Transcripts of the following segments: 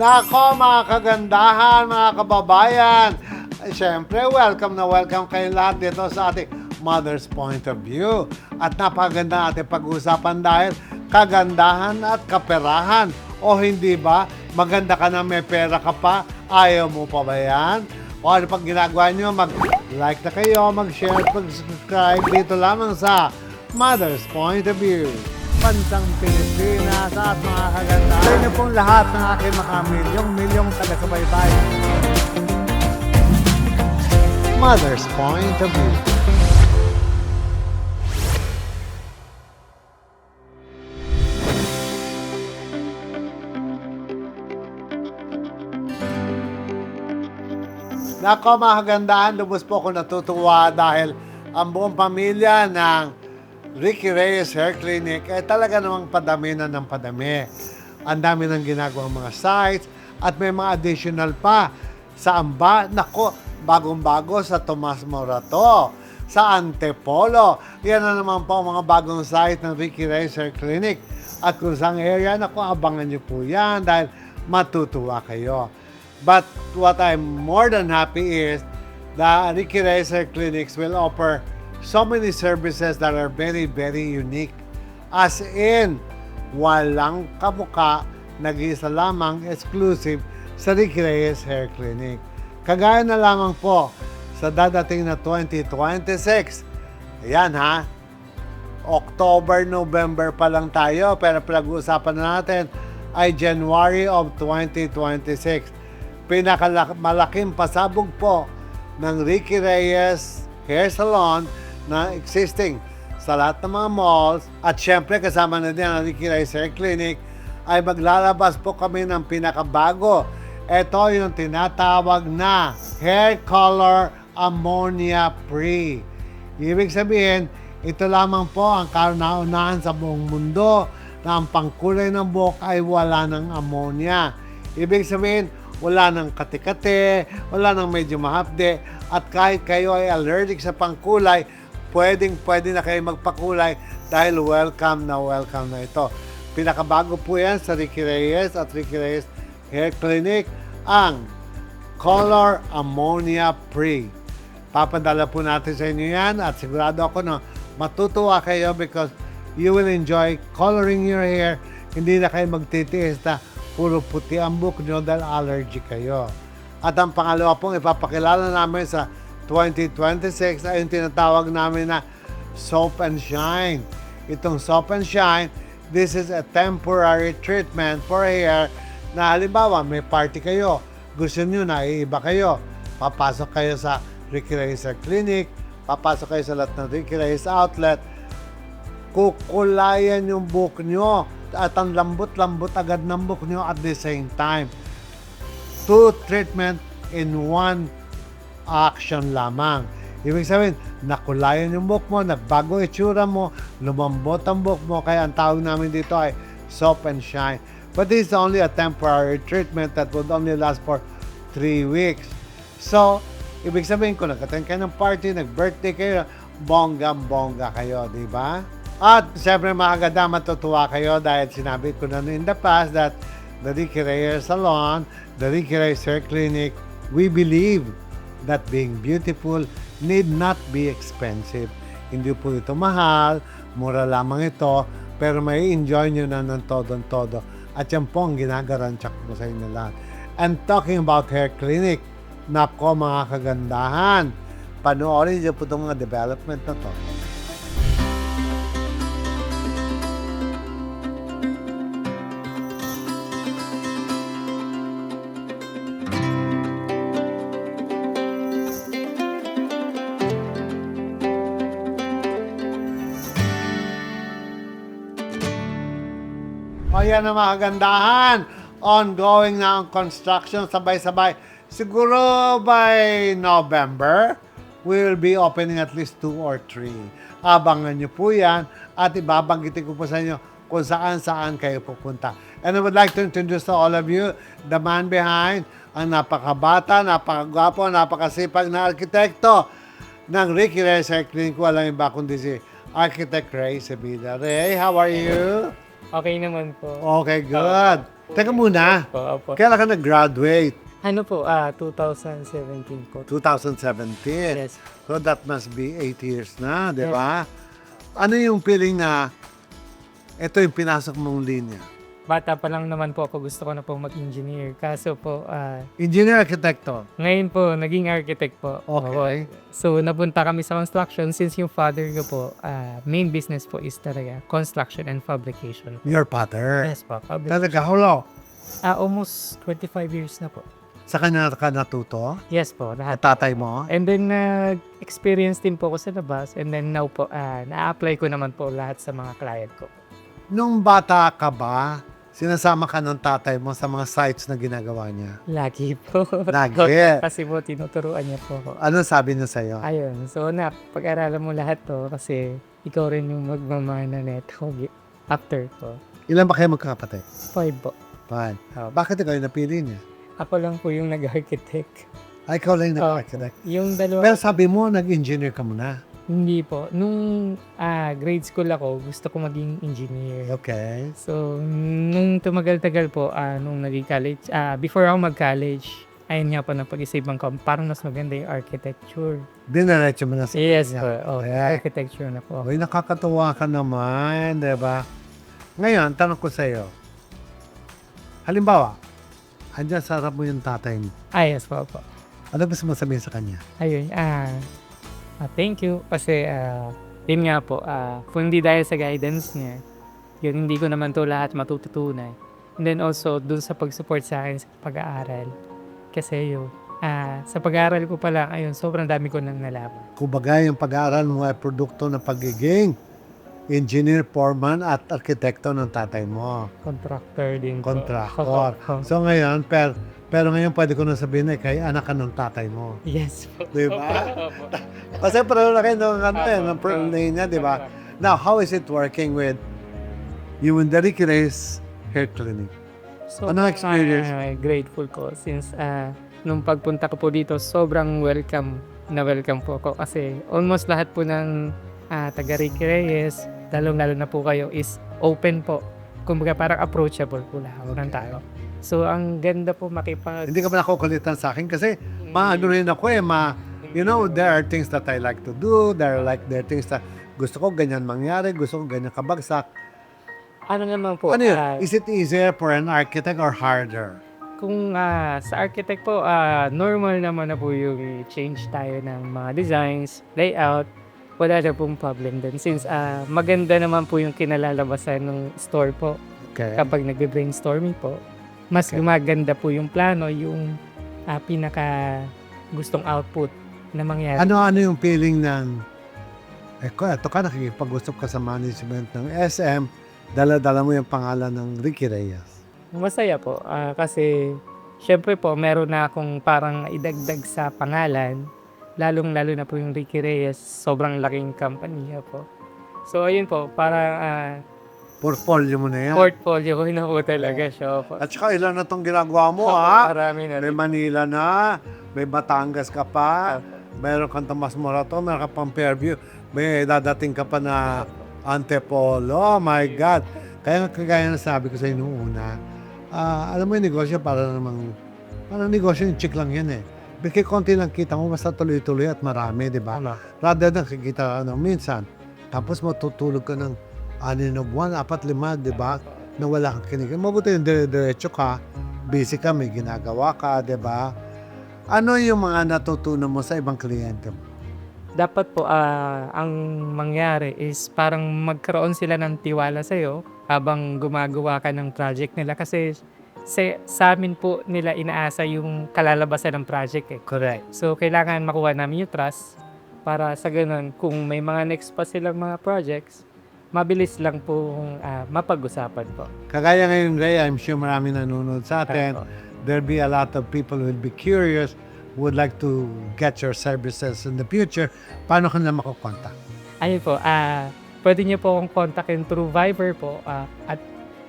Nako mga kagandahan, mga kababayan. Ay, Siyempre, welcome na welcome kayo lahat dito sa ating Mother's Point of View. At napakaganda ating pag-uusapan dahil kagandahan at kaperahan. O hindi ba? Maganda ka na may pera ka pa, ayaw mo pa ba yan? O ano pag ginagawa nyo, mag-like na kayo, mag-share, mag-subscribe dito lamang sa Mother's Point of View. Bansang Pilipinas at mga kaganda. Sa inyo pong lahat ng aking mga milyong-milyong taga-subaybay. Mother's Point of View. Nako mga kagandahan, lubos po ako natutuwa dahil ang buong pamilya ng Ricky Reyes Hair Clinic ay talaga namang padami na ng padami. Ang dami ng ginagawang mga sites at may mga additional pa sa Amba. Nako, bagong-bago sa Tomas Morato, sa Antepolo. Yan na naman po ang mga bagong site ng Ricky Reyes Hair Clinic. At kung saan area, nako, abangan niyo po yan dahil matutuwa kayo. But what I'm more than happy is the Ricky Reyes Hair Clinics will offer so many services that are very, very unique. As in, walang kamuka, nag-iisa lamang exclusive sa Ricky Reyes Hair Clinic. Kagaya na lamang po sa dadating na 2026. Ayan ha, October, November pa lang tayo, pero pinag-uusapan na natin ay January of 2026. Pinakamalaking pasabog po ng Ricky Reyes Hair Salon na existing sa lahat ng mga malls at syempre kasama na din ang Ricky Hair Clinic ay maglalabas po kami ng pinakabago. Ito yung tinatawag na Hair Color Ammonia Free. Ibig sabihin, ito lamang po ang kauna-unahan sa buong mundo na ang pangkulay ng buhok ay wala ng ammonia. Ibig sabihin, wala ng kate-kate, wala ng medyo mahapde, at kahit kayo ay allergic sa pangkulay, pwedeng pwede na kayo magpakulay dahil welcome na welcome na ito. Pinakabago po yan sa Ricky Reyes at Ricky Reyes Hair Clinic, ang Color Ammonia Free. Papadala po natin sa inyo yan at sigurado ako na matutuwa kayo because you will enjoy coloring your hair. Hindi na kayo magtitiis na puro puti ang buhok nyo dahil allergy kayo. At ang pangalawa pong ipapakilala namin sa 2026 ay yung tinatawag namin na Soap and Shine. Itong Soap and Shine, this is a temporary treatment for hair na halimbawa may party kayo, gusto nyo na iiba kayo, papasok kayo sa Ricky Clinic, papasok kayo sa lahat ng Ricky outlet, kukulayan yung buhok nyo at ang lambot-lambot agad ng buhok nyo at the same time. Two treatment in one action lamang. Ibig sabihin, nakulayan yung buhok mo, nagbago itsura mo, lumambot ang buhok mo, kaya ang tawag namin dito ay soap and shine. But this is only a temporary treatment that would only last for three weeks. So, ibig sabihin ko, nag-attend kayo ng party, nag-birthday kayo, bonggang-bongga kayo, di ba? At siyempre mga kaganda, matutuwa kayo dahil sinabi ko na in the past that the Ricky Reyes Salon, the Ricky Reyes Hair Clinic, we believe that being beautiful need not be expensive. Hindi po ito mahal, mura lamang ito, pero may enjoy nyo na ng todo-todo. At yan po ang ginagarantiyak ko sa inyo lahat. And talking about hair clinic, nako mga kagandahan, panoorin niyo po itong mga development na to. O yan ang mga kagandahan. Ongoing na ang construction, sabay-sabay. Siguro by November, we will be opening at least two or three. Abangan nyo po yan at ibabanggitin ko po sa inyo kung saan-saan kayo pupunta. And I would like to introduce to all of you the man behind ang napakabata, napakagwapo, napakasipag na arkitekto ng Ricky Reyes Hair Clinic. Walang iba kundi si Architect Ray Sabida. Ray, how are you? Okay naman po. Okay, good. Teka muna, Po, opo. kailan ka nag-graduate? Ano po, ah, 2017 po. 2017. Yes. So that must be 8 years na, di ba? Ano yung feeling na ito yung pinasok mong linya? Bata pa lang naman po ako, gusto ko na po mag-engineer. Kaso po, ah, Engineer architecto. ngayon po, naging architect po. Okay. So, napunta kami sa construction since yung father ko po, ah, main business po is talaga construction and fabrication. Your father. Yes po, fabric. Talaga, how long? Ah, almost 25 years na po. Sa kanya ka natuto? Yes po, lahat. At tatay mo? And then, nag-experience din po ako sa labas. And then now po, ah, na-apply ko naman po lahat sa mga client ko. Nung bata ka ba, sinasama ka ng tatay mo sa mga sites na ginagawa niya? Lagi po. Lagi. kasi po, tinuturuan niya po ako. Ano sabi niya sa'yo? Ayun. So, na, pag-aralan mo lahat to kasi ikaw rin yung magmamana neto after ko. Ilan ba kayo magkakapatid? Five po. Fine. Oh. Bakit ikaw yung napili niya? Ako lang po yung nag-architect. Ay, ikaw lang yung Oh. nag-architect. Yung dalawa, Pero sabi mo, nag-engineer ka muna. Hindi po. Nung ah, grade school ako, gusto ko maging engineer. Okay. So, nung tumagal-tagal po, ah, nung naging college, ah, before ako mag-college, ayun nga po na pag-isipan ko, parang mas maganda yung architecture. Dinaretso mo na sa Yes kanya. po. Oh, Okay. architecture na po. Okay, nakakatuwa ka naman, di ba? Ngayon, tanong ko sa iyo. Halimbawa, andyan sa harap mo yung tatay mo. Ah, yes po po. Ano gusto mo sabihin sa kanya? Ayun, ah, ah, thank you kasi ah, yun nga po, ah, kung hindi dahil sa guidance niya, yun hindi ko naman to lahat matututunan. And then also, dun sa pag-support sa akin sa pag-aaral. Kasi yun, ah, sa pag-aaral ko pa lang, ayun, sobrang dami ko nang nalaman. Kumbaga, yung pag-aaral mo ay produkto ng pagiging engineer, foreman, at arkitekto ng tatay mo. Contractor din po. Contractor. So ngayon, per, pero ngayon pwede ko na sabihin eh, kay anak ka ng tatay mo. yes po. Di ba? Kasi pareho na kayo ng ano eh, ng lane niya, di ba? Now, how is it working with you and Ricky Reyes Hair Clinic? So, Ano experience? ah, grateful ko since ah, nung pagpunta ko po dito, sobrang welcome na welcome po ako kasi almost lahat po ng ah, taga Ricky Reyes, lalong-lalo na po kayo, is open po. Kumbaga parang approachable po lahat ng tao. So, ang ganda po makipag... Hindi ka ba nakukulitan sa akin? Kasi maano rin ako eh, ma, you know, there are things that I like to do, there are like, there are things that gusto ko ganyan mangyari, gusto ko ganyan kabagsak. Ano naman po, Ano yun? ah, Is it easier for an architect or harder? Kung ah, sa architect po, ah, normal naman na po yung change tayo ng mga designs, layout, wala na pong problem din. Since ah, maganda naman po yung kinalalabasan ng store po Okay. kapag nagbe-brainstorming po. Mas Okay. gumaganda po yung plano, yung ah, pinaka gustong output na mangyari. Ano ano yung feeling ng eh ko, ito ka nakikipag-usap ka sa management ng SM, dala-dala mo yung pangalan ng Ricky Reyes. Masaya po ah, kasi syempre po meron na akong parang idagdag sa pangalan lalong lalo na po yung Ricky Reyes sobrang laking company niya po. So ayun po parang ah, Portfolio mo na yan. portfolio ko na po talaga siya po. At saka ilan na itong ginagawa mo, ha? Marami na May rin. Manila na, may Batangas ka pa, mayroon kang Tomas Morato, mayroon ka pang Fairview, may dadating ka pa na Antipolo, oh my God. Kaya nga kagaya na sabi ko sa inyo noong una, ah, alam mo yung negosyo, para namang, parang negosyo yung chick lang yan eh. Bigay konti lang kita mo, basta tuloy-tuloy at marami, di ba? Ano? Rather than kikita ano, minsan, tapos matutulog ka ng anin na buwan, apat, lima, di ba? Na wala kang kinig. Mabuti yung dire-diretso ka, busy ka, may ginagawa ka, di ba? Ano yung mga natutunan mo sa ibang kliyente mo? Dapat po ah, ang mangyari is parang magkaroon sila ng tiwala sa iyo habang gumagawa ka ng project nila kasi sa, sa amin po nila inaasa yung kalalabasan ng project eh. Correct. So, kailangan makuha namin yung trust para sa ganun, kung may mga next pa silang mga projects, mabilis lang po mapag-usapan po. Kagaya ngayon, Ray, I'm sure marami nanonood sa atin. Opo. There'll be a lot of people who will be curious, would like to get your services in the future. Paano ka na makukontak? Ayun po, ah pwede niyo po akong kontakin through Viber po ah, at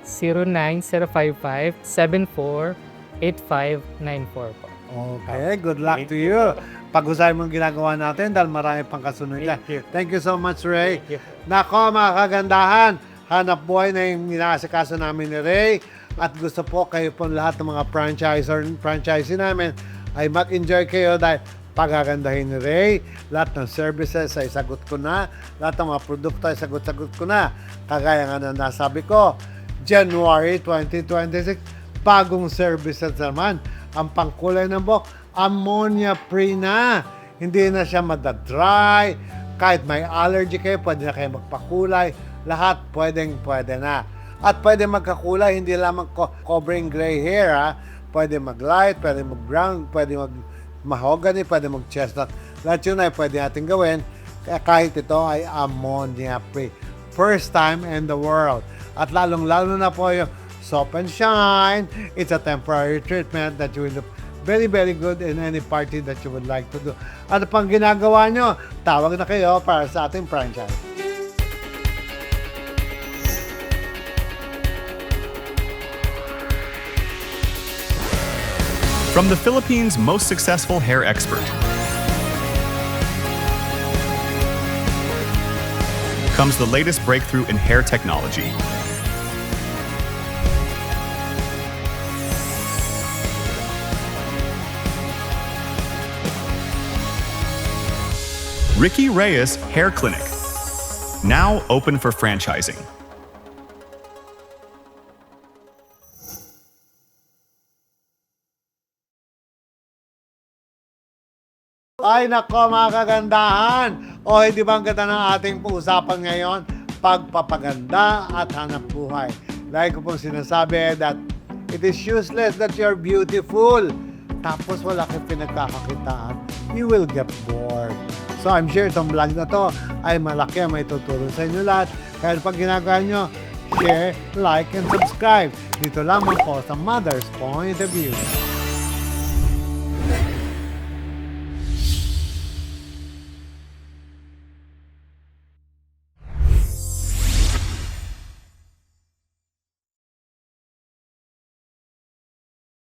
09055-748594 po. Okay, good luck to you. Pag-usahin mo ginagawa natin dahil marami pang kasunod yan. Thank you. Thank you so much, Ray. Thank you. Nako, mga kagandahan, hanap buhay na yung inaasikaso namin ni Ray. at gusto po kayo po lahat ng mga franchiser franchisee namin ay mag-enjoy kayo dahil pagagandahin ni Ray. Lahat ng services ay sagot ko na. Lahat ng mga produkto ay sagot-sagot ko na. Kagaya nga na nasabi ko, January 2026, bagong services naman. Ang pangkulay ng buhok, ammonia-free na. Hindi na siya madadry. Kahit may allergy kayo, pwede na kayo magpakulay. Lahat pwedeng pwede na. At pwede magkakulay, hindi lamang co- covering gray hair ha. Pwede mag-light, pwede mag-brown, pwede mag-mahogany, pwede mag-chestnut. Lahat yun ay pwede natin gawin. Kahit ito ay ammonia-free. First time in the world. At lalong-lalo na po yung soap and shine. It's a temporary treatment that you will look very, very good in any party that you would like to do. Ano pang ginagawa nyo? Tawag na kayo para sa ating franchise. From the Philippines' most successful hair expert comes the latest breakthrough in hair technology. Ricky Reyes Hair Clinic. Now open for franchising. Ay nako mga kagandahan! O hindi ba ang ganda ng ating usapan ngayon? Pagpapaganda at hanap buhay. Like ko pong sinasabi that it is useless that you're beautiful. Tapos wala kang pinagkakakitaan. You will get bored. So I'm sure itong vlog na to ay malaki ang may tutulong sa inyo lahat. Kaya pag ginagawa nyo, share, like, and subscribe. Dito lamang po sa Mother's Point of View.